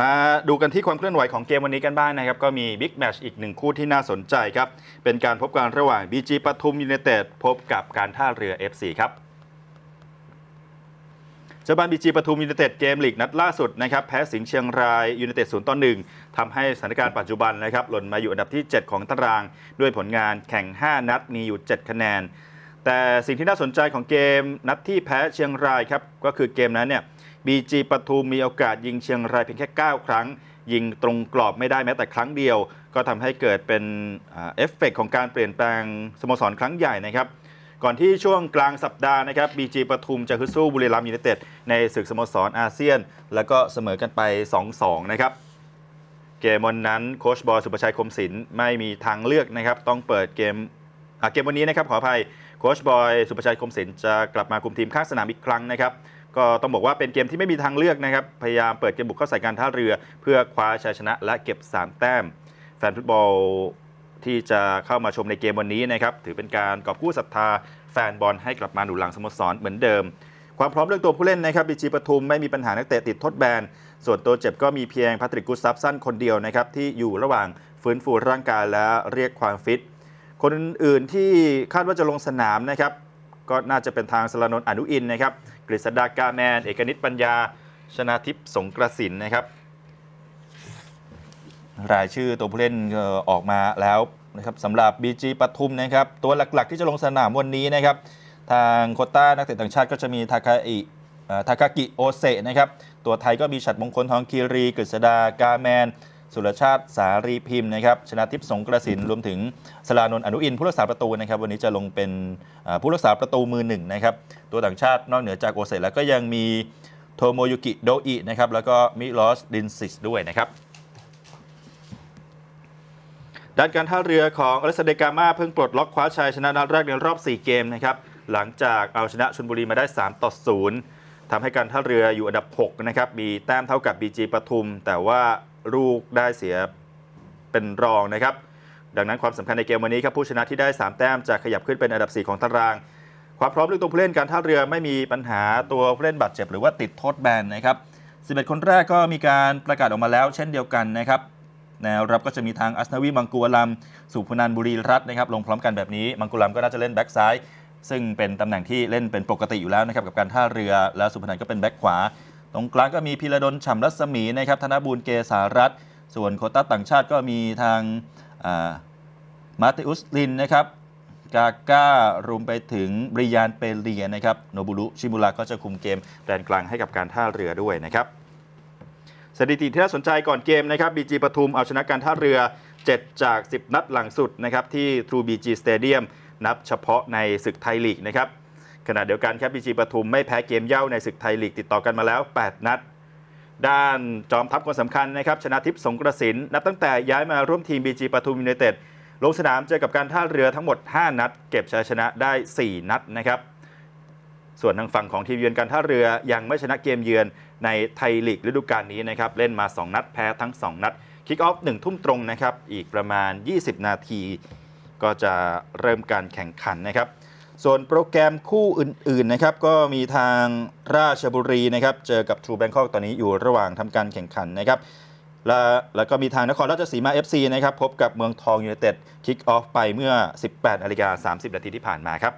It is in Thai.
มาดูกันที่ความเคลื่อนไหวของเกมวันนี้กันบ้างนะครับ ก็มีบิ๊กแมชอีกหนึ่งคู่ที่น่าสนใจครับ เป็นการพบกันระหว่าง BG ปทุมยู n นเต็ดพบกับการท่าเรือ FC ครับเจ้าบ้านบีจีปทุมยู n นเต็ดเกมลีกนัดล่าสุดนะครับแพ้สิงห์เชียงรายยู n นเต็ดศูนย์ต่อหนึ่งทำให้สถานการณ์ปัจจุบันนะครับหล่นมาอยู่อันดับที่ 7 ของตาราง ด้วยผลงานแข่ง 5 นัดมีอยู่ 7 คะแนน แต่สิ่งที่น่าสนใจของเกมนัดที่แพ้เชียงรายครับก็คือเกมนั้นเนี่ย บีจีปทุมมีโอกาสยิงเชียงรายเพียงแค่ 9 ครั้ง ยิงตรงกรอบไม่ได้แม้แต่ครั้งเดียว ก็ทำให้เกิดเป็นเอฟเฟกต์ของการเปลี่ยนแปลงสโมสรครั้งใหญ่นะครับก่อนที่ช่วงกลางสัปดาห์นะครับบีจีปทุมจะฮึดสู้บุรีรัมย์ยูไนเต็ดในศึกสโมสรอาเซียน แล้วก็เสมอกันไป 2-2 นะครับ เกมวันนั้นโคชบอยสุประชัยคมศิลป์ไม่มีทางเลือกนะครับ ต้องเปิดเกมอะเกมวันนี้นะครับขออภัยโคชบอยสุประชัยคมศิลป์จะกลับมาคุมทีมข้างสนามอีกครั้งนะครับ ก็ต้องบอกว่าเป็นเกมที่ไม่มีทางเลือกนะครับ พยายามเปิดเกมบุกเข้าใส่การท่าเรือ เพื่อคว้าชัยชนะและเก็บ 3 แต้ม แฟนฟุตบอลที่จะเข้ามาชมในเกมวันนี้นะครับถือเป็นการกอบกู้ศรัทธาแฟนบอลให้กลับมาหนุนหลังสโมสรเหมือนเดิม ความพร้อมเรื่องตัวผู้เล่นนะครับบีจีปทุมไม่มีปัญหานักเตะติดทดแบน ส่วนตัวเจ็บก็มีเพียงแพทริกกุสซับสั้นคนเดียวนะครับที่อยู่ระหว่างฟื้นฟูร่างกายและเรียกความฟิตคนอื่นที่คาดว่าจะลงสนามนะครับก็น่าจะเป็นทางสรานนท์อนุอินนะครับ กฤษดากาแมน เอกนิตปัญญา ชนาทิพย์สงกระสินนะครับ รายชื่อตัวผู้เล่นออกมาแล้วนะครับสำหรับ BG ปทุมนะครับ ตัวหลักๆที่จะลงสนามวันนี้นะครับ ทางโคต้านักเตะต่างชาติก็จะมีทาคาอิทาคากิโอเซะนะครับ ตัวไทยก็มีฉัดมงคลทองคีรีกฤษดากาแมน สุรชาติสารีพิมพ์นะครับ ชนะทิพย์สงกระสินรวมถึงสลานนท์อนุอินผู้รักษาประตูนะครับ วันนี้จะลงเป็นผู้รักษาประตูมือหนึ่งนะครับ ตัวต่างชาตินอกเหนือจากโอเซแล้วก็ยังมีโทโมยุกิโดอินะครับแล้วก็มิลอสดินซิสด้วยนะครับด้านการท่าเรือของอเลสเดกามาเพิ่งปลดล็อกคว้าชัยชนะนัดแรกในรอบ 4 เกมนะครับหลังจากเอาชนะชลบุรีมาได้ 3 ต่อ 0ทำให้การท่าเรืออยู่อันดับ 6 นะครับ มีแต้มเท่ากับ BG ปทุม แต่ว่าลูกได้เสียเป็นรองนะครับ ดังนั้นความสำคัญในเกมวันนี้ครับผู้ชนะที่ได้ 3 แต้มจะขยับขึ้นเป็นอันดับ 4 ของตาราง ความพร้อมเรื่องตัวผู้เล่นการท่าเรือไม่มีปัญหาตัวผู้เล่นบาดเจ็บหรือว่าติดโทษแบนนะครับ11 คนแรกก็มีการประกาศออกมาแล้วเช่นเดียวกันนะครับแนวรับก็จะมีทางอัสนาวีมังกูวลัมสุพนันบุรีรัตน์นะครับลงพร้อมกันแบบนี้มังกูวลัมก็น่าจะเล่นแบ็กซ้ายซึ่งเป็นตำแหน่งที่เล่นเป็นปกติอยู่แล้วนะครับกับการท่าเรือแล้วสุพนันก็เป็นแบ็กขวา ตรงกลางก็มีพิรดลฉ่ำรัศมีนะครับธนบูลเกษารัตน์ส่วนโคต้าต่างชาติก็มีทางมาติอุสลินนะครับ กาก้ารวมไปถึงบริยานเปเลียนะครับโนบุรุชิมุระก็จะคุมเกมแดนกลางให้กับการท่าเรือด้วยนะครับสถิติที่น่าสนใจก่อนเกมนะครับ BG ปทุมเอาชนะการท่าเรือ 7 จาก 10 นัดหลังสุดนะครับที่ True BG Stadium นับเฉพาะในศึกไทยลีกนะครับขณะเดียวกันครับ BG ปทุมไม่แพ้เกมเย่าในศึกไทยลีกติดต่อกันมาแล้ว 8 นัด ด้านจอมทัพคนสำคัญนะครับชนะทิพย์สงกระสินนับตั้งแต่ย้ายมาร่วมทีม BG ปทุมยูไนเต็ด ลงสนามเจอกับการท่าเรือทั้งหมด 5 นัด เก็บชัยชนะได้ 4 นัดนะครับ ส่วนทางฝั่งของทีมเยือนการท่าเรือยังไม่ชนะเกมเยือนในไทยลีกฤดูกาลนี้นะครับเล่นมา 2 นัดแพ้ทั้ง 2 นัดคิกออฟ1ทุ่มตรงนะครับอีกประมาณ 20 นาที ก็จะเริ่มการแข่งขันนะครับ ส่วนโปรแกรมคู่อื่นๆนะครับก็มีทางราชบุรีนะครับเจอกับทรูแบงคอกตอนนี้อยู่ระหว่างทำการแข่งขันนะครับ และแล้วก็มีทางนครราชสีมา FC นะครับพบกับเมืองทองยูเนเต็ดคิกออฟไปเมื่อ 18นาฬิกา30นาทีที่ผ่านมาครับ